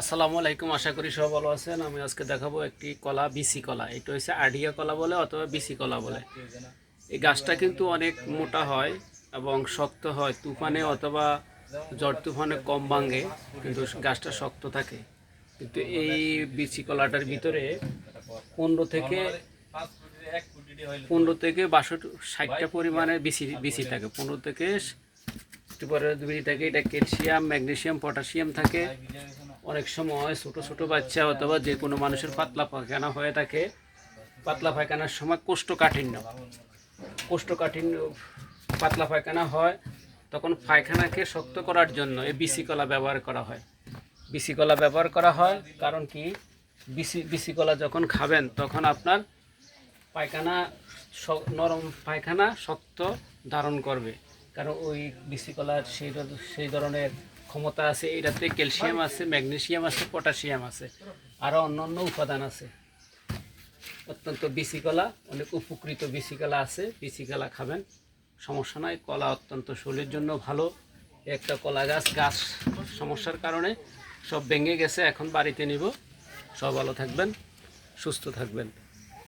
আসসালামু আলাইকুম, আশা করি সব ভালো আছেন। আমি আজকে দেখাবো একটি কলা, বিসি কলা। এটা হচ্ছে আডিয়া কলা বলে অথবা বিসি কলা বলে। এই গাছটা কিন্তু অনেক মোটা হয় এবং শক্ত হয়, তুফানে অথবা ঝড় তুফানে কম ভাঙে, কিন্তু গাছটা শক্ত থাকে। কিন্তু এই বিসি কলাটার ভিতরে পনেরো থেকে পনেরো থেকে বাষট্টি, ষাটটা পরিমাণের বিসি বিসি থাকে। পনেরো থেকে পরে থাকে, এটা ক্যালসিয়াম, ম্যাগনেসিয়াম পটাশিয়াম থাকে। অনেক সময় ছোট ছোট বাচ্চা অথবা যে কোনো মানুষের পাতলা পায়খানা হয়ে থাকে, পাতলা পায়খানার সময় কোষ্ঠকাঠিন্য। কোষ্ঠকাঠিন্য, পাতলা পায়খানা হয়, তখন পায়খানাকে শক্ত করার জন্য এই বিসি কলা ব্যবহার করা হয়। বিসি কলা ব্যবহার করা হয়, কারণ কি? বিসি বিসি কলা যখন খাবেন, তখন আপনার পায়খানা নরম পায়খানা শক্ত ধারণ করবে। কারণ ওই বিসি কলার সেই সেই ধরনের ক্ষমতা আছে, এটাতে ক্যালসিয়াম আছে ম্যাগনেশিয়াম আছে পটাশিয়াম আছে আরও অন্য অন্য উপাদান আছে। অত্যন্ত বিসি কলা অনেক উপকৃত বিসি কলা আছে বিসি কলা খাবেন, সমস্যা নয় কলা অত্যন্ত শরীরের জন্য ভালো। একটা কলা গাছ গাছ সমস্যার কারণে সব ভেঙে গেছে, এখন বাড়িতে নিব। সব ভালো থাকবেন, সুস্থ থাকবেন।